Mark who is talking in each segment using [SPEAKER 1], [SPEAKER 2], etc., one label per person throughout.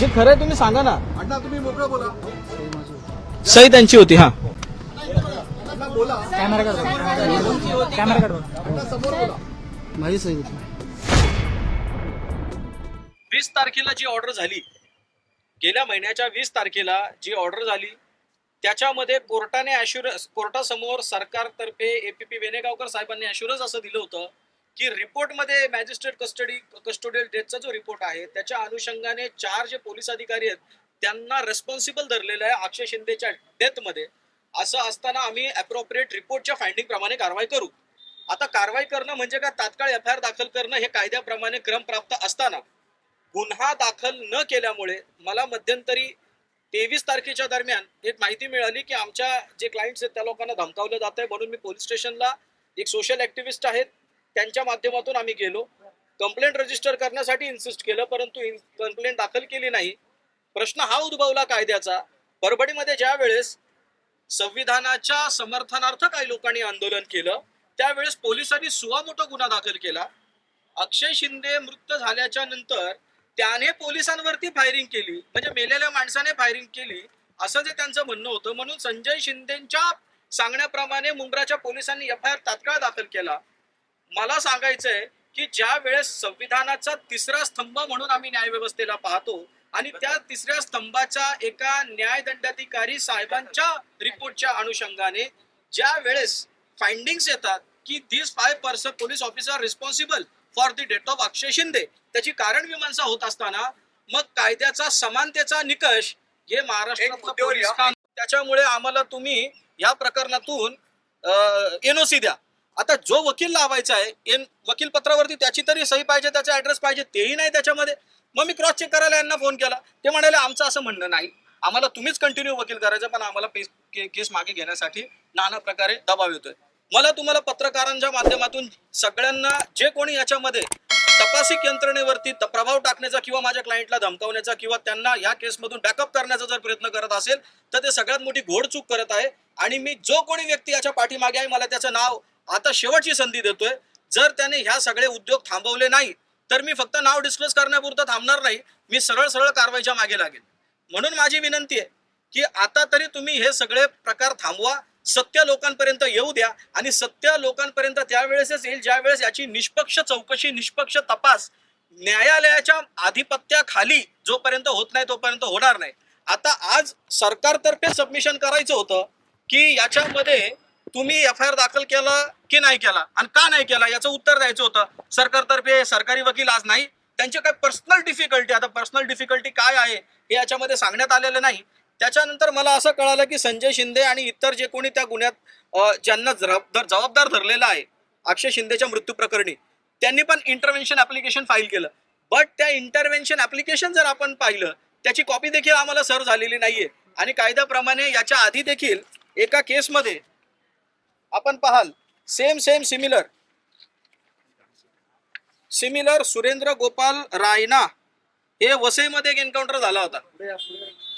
[SPEAKER 1] जे खरं आहे तुम्ही सांगा ना.
[SPEAKER 2] अण्णा तुम्ही मोकळं बोला.
[SPEAKER 1] सही त्यांची होती हा.
[SPEAKER 2] अण्णा बोला
[SPEAKER 3] कॅमेरा काढ. कॅमेरा काढ.
[SPEAKER 2] अण्णा समोर बोला.
[SPEAKER 3] माझी सही होती.
[SPEAKER 1] वीस तारखेला जी ऑर्डर झाली गेल्या महिन्याच्या वीस तारखेला जी ऑर्डर झाली त्याच्यामध्ये कोर्टाने अश्युरन्स कोर्टासमोर सरकारतर्फे एपीपी वेणेगावकर साहेबांनी अश्युरन्स असं दिलं होतं. की रिपोर्टमध्ये मॅजिस्ट्रेट कस्टडी कस्टोडियल डेथचा जो रिपोर्ट आहे त्याच्या अनुषंगाने चार जे पोलीस अधिकारी आहेत त्यांना रेस्पॉन्सिबल धरलेलं आहे अक्षय शिंदेच्या डेथमध्ये असं असताना आम्ही अप्रोप्रिएट रिपोर्टच्या फाइंडिंग प्रमाणे कारवाई करू. आता कारवाई करणं म्हणजे का तात्काळ एफ आय आर दाखल करणं हे कायद्याप्रमाणे क्रमप्राप्त असताना. गुन्हा दाखल न केल्यामुळे मला मध्यंतरी तेवीस तारखेच्या दरम्यान एक माहिती मिळाली की आमच्या जे क्लायंट्स आहेत त्या लोकांना धमकावलं जात आहे म्हणून मी पोलीस स्टेशनला एक सोशल ऍक्टिव्हिस्ट आहेत त्यांच्या माध्यमातून आम्ही गेलो. कंप्लेंट रजिस्टर करण्यासाठी इन्सिस्ट केलं परंतु कंप्लेंट दाखल केली नाही. प्रश्न हा उद्भवला कायद्याचा. परभणीमध्ये ज्या वेळेस संविधानाच्या समर्थनार्थ काही लोकांनी आंदोलन केलं त्यावेळेस पोलिसांनी सुवामोठा गुन्हा दाखल केला. अक्षय शिंदे मृत झाल्याच्यानंतर त्याने पोलिसांवरती फायरिंग केली. म्हणजे मेलेल्या माणसाने फायरिंग केली असं जे त्यांचं म्हणणं होतं. म्हणून संजय शिंदेच्या सांगण्याप्रमाणे मुंब्राच्या पोलिसांनी एफ आय आर तात्काळ दाखल केला. मला सांगायचंय की ज्या वेळेस संविधानाचा तिसरा स्तंभ म्हणून आम्ही न्यायव्यवस्थेला पाहतो आणि त्या तिसऱ्या स्तंभाच्या एका न्यायदंडाधिकारी साहेबांच्या रिपोर्टच्या अनुषंगाने ज्या वेळेस फाइंडिंग्स येतात की this five person police officer responsible for the death of Akshay Shinde त्याची कारण मीमांसा होत असताना मग कायद्याचा समानतेचा निकष हे खान त्याच्यामुळे आम्हाला तुम्ही या प्रकरणातून एनओसी द्या. आता जो वकील लावायचा आहे एन वकील पत्रावरती त्याची तरी सही पाहिजे त्याचा ऍड्रेस पाहिजे तेही नाही त्याच्यामध्ये. मग मी क्रॉस चेक करायला यांना फोन केला. ते म्हणाले आमचं असं म्हणणं नाही. आम्हाला तुम्हीच कंटिन्यू वकील करायचं पण आम्हाला के- केस मागे घेण्यासाठी नाना प्रकारे दबाव येतोय. मला तुम्हाला पत्रकारांच्या माध्यमातून सगळ्यांना जे कोणी याच्यामध्ये तपासिक यंत्रणेवरती त- प्रभाव टाकण्याचा किंवा माझ्या क्लायंटला धमकावण्याचा किंवा त्यांना या केसमधून बॅकअप करण्याचा जर प्रयत्न करत असेल तर ते सगळ्यात मोठी घोडचूक करत आहे. आणि मी जो कोणी व्यक्ती याच्या पाठीमागे आहे मला त्याचं नाव आता शेवटची संधी देतोय. जर त्याने ह्या सगळे उद्योग थांबवले नाही तर मी फक्त नाव डिस्क्लोज करण्यापुरतं थांबणार नाही. मी सरळ सरळ कारवाईच्या मागे लागेल म्हणून माझी विनंती आहे की आता तरी तुम्ही हे सगळे प्रकार थांबवा. सत्य लोकांपर्यंत येऊ द्या आणि सत्य लोकांपर्यंत त्यावेळेसच येईल ज्या वेळेस याची निष्पक्ष चौकशी निष्पक्ष तपास न्यायालयाच्या आधिपत्याखाली जोपर्यंत होत नाही तोपर्यंत होणार नाही. आता आज सरकारतर्फे सबमिशन करायचं होतं की याच्यामध्ये तुम्ही एफ आय आर दाखल केला की नाही केला? आणि का नाही केला? याचं उत्तर द्यायचं होतं. सरकारतर्फे सरकारी वकील आज नाही. त्यांचे काय पर्सनल डिफिकल्टी आता पर्सनल डिफिकल्टी काय आहे हे याच्यामध्ये सांगण्यात आलेलं नाही. त्याच्यानंतर मला असं कळालं की संजय शिंदे आणि इतर जे कोणी त्या गुन्ह्यात ज्यांना जबाबदार जबाबदार धरलेला आहे अक्षय शिंदेच्या मृत्यू प्रकरणी त्यांनी पण इंटरव्हेन्शन ऍप्लिकेशन फाईल केलं. बट त्या इंटरव्हेन्शन ऍप्लिकेशन जर आपण पाहिलं त्याची कॉपी देखील आम्हाला सर झालेली नाहीये. आणि कायद्याप्रमाणे याच्या आधी देखील एका केसमध्ये आपण पाहाल same same similar similar Surendra Gopal Raina हे वसईमध्ये एक एन्काउंटर झाला होता.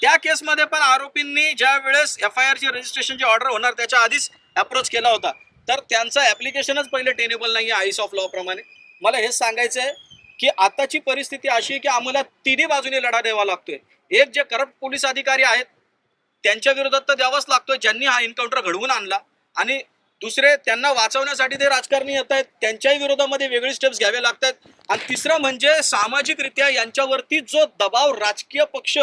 [SPEAKER 1] त्या केसमध्ये पण आरोपींनी ज्या वेळेस एफ आय आरची रजिस्ट्रेशनची ऑर्डर होणार त्याच्या आधीच अप्रोच केला होता. तर त्यांचं ऍप्लिकेशनच पहिले टेनेबल नाही आहे आईस ऑफ लॉ प्रमाणे. मला हेच सांगायचं आहे की आताची परिस्थिती अशी आहे की आम्हाला तिन्ही बाजूने लढा द्यावा लागतोय. एक जे करप्ट पोलीस अधिकारी आहेत त्यांच्या विरोधात तर द्यावाच लागतोय ज्यांनी हा एन्काउंटर घडवून आणला. आणि दुसरे त्यांना वाचवण्यासाठी ते राजकारणी येत आहेत त्यांच्याही विरोधामध्ये वेगळी स्टेप्स घ्यावे लागतात. आणि तिसरं म्हणजे सामाजिकरित्या यांच्यावरती जो दबाव राजकीय पक्ष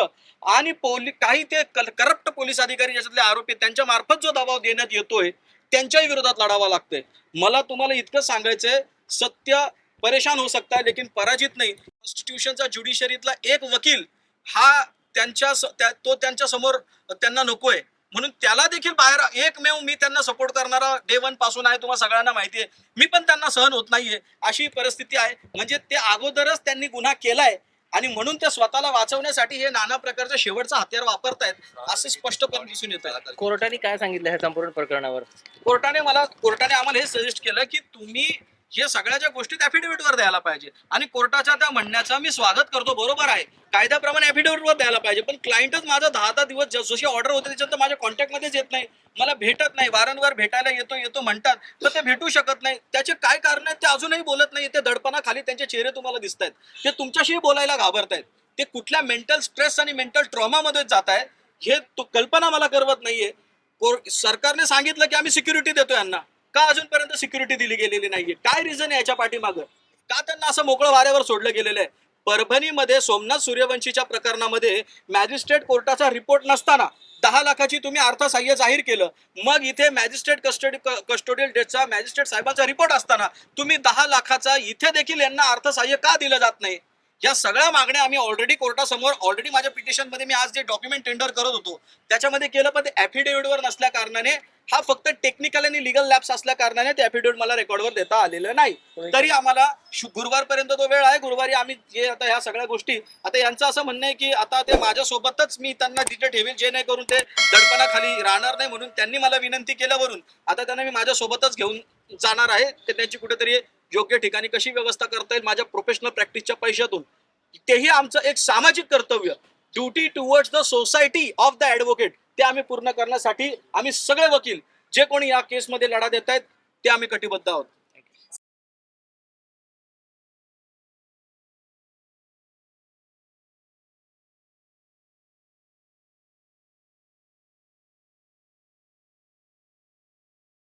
[SPEAKER 1] आणि पोली काही ते करप्ट पोलीस अधिकारी ज्याच्यातले आरोपी त्यांच्या मार्फत जो दबाव देण्यात येतोय त्यांच्याही विरोधात लढावा लागतोय. मला तुम्हाला इतकं सांगायचंय सत्य परेशान हो सकता है लेकिन पराजित नाही. कॉन्स्टिट्यूशनचा ज्युडिशरीतला एक वकील हा त्यांच्या त्या- तो त्यांच्यासमोर त्यांना नकोय. म्हणून त्याला देखील बाहेर एकमेव मी त्यांना सपोर्ट करणारा डे वनपासून आहे तुम्हाला सगळ्यांना माहिती आहे. मी पण त्यांना सहन होत नाहीये. अशी परिस्थिती आहे. म्हणजे ते अगोदरच त्यांनी गुन्हा केलाय आणि म्हणून ते स्वतःला वाचवण्यासाठी हे नाना प्रकारचं शेवटचं हत्यार वापरतायत असे स्पष्टपणे दिसून येत. आहे
[SPEAKER 4] कोर्टाने काय सांगितलं ह्या संपूर्ण प्रकरणावर?
[SPEAKER 1] कोर्टाने मला कोर्टाने आम्हाला हे सजेस्ट केलं की तुम्ही हे सगळ्या ज्या गोष्टी affidavit द्यायला पाहिजे. आणि कोर्टाच्या त्या म्हणण्याचा मी स्वागत करतो बरोबर आहे. कायद्याप्रमाणे ऍफिडेव्हिटवर वर द्यायला पाहिजे. पण क्लायंटच माझा दहा दहा दिवस जशी ऑर्डर होते त्याच्यात माझ्या कॉन्टॅक्टमध्येच येत नाही. मला भेटत नाही. वारंवार भेटायला येतो येतो म्हणतात. तर ते भेटू शकत नाही. त्याचे काय कारण आहेत ते अजूनही बोलत नाही ते दडपणाखाली त्यांचे चेहरे तुम्हाला दिसत आहेत ते तुमच्याशी बोलायला घाबरतायत. ते कुठल्या मेंटल स्ट्रेस आणि मेंटल ट्रॉमामध्ये जात आहे हे तो कल्पना मला करवत नाहीये. सरकारने सांगितलं की आम्ही सिक्युरिटी देतो यांना. का अजूनपर्यंत सिक्युरिटी दिली गेलेली नाहीये? काय रिझन आहे याच्या पाठीमागं? का त्यांना असं मोकळं वाऱ्यावर सोडलं गेलेलं आहे? परभणीमध्ये सोमनाथ सूर्यवंशीच्या प्रकरणामध्ये मॅजिस्ट्रेट कोर्टाचा रिपोर्ट नसताना दहा लाखाची तुम्ही अर्थसहाय्य जाहीर केलं. मग इथे मॅजिस्ट्रेट कस्टडी कस्टोडियल डेटचा मॅजिस्ट्रेट साहेबांचा रिपोर्ट असताना तुम्ही दहा लाखाचा इथे देखील यांना अर्थसहाय्य का दिलं जात नाही? या सगळ्या मागण्या आम्ही ऑलरेडी कोर्टासमोर ऑलरेडी माझ्या पिटिशनमध्ये मी आज जे डॉक्युमेंट टेंडर करत होतो त्याच्यामध्ये केलं पण ते affidavit नसल्या कारणाने हा फक्त टेक्निकल आणि लिगल लॅब्स असल्या कारणाने ते ऍफिडेविट मला रेकॉर्डवर देता आलेलं नाही. तरी आम्हाला गुरुवारपर्यंत तो वेळ आहे. गुरुवारी आम्ही जे आता ह्या सगळ्या गोष्टी आता यांचं असं म्हणणं आहे की आता ते माझ्यासोबतच मी त्यांना तिथे ठेवेल जे नाही करून ते दडपणाखाली राहणार नाही म्हणून त्यांनी मला विनंती केल्यावरून आता त्यांना मी माझ्यासोबतच घेऊन जाणार आहे. ते त्यांची कुठेतरी योग्य ठिकाणी कशी व्यवस्था करता येईल माझ्या प्रोफेशनल प्रॅक्टिसच्या पैशातून. तेही आमचं एक सामाजिक कर्तव्य. Duty towards the society of the advocate ते आम्ही पूर्ण करण्यासाठी आम्ही सगळे वकील जे कोणी या केसमध्ये लढा देत आहेत ते आम्ही कटिबद्ध आहोत.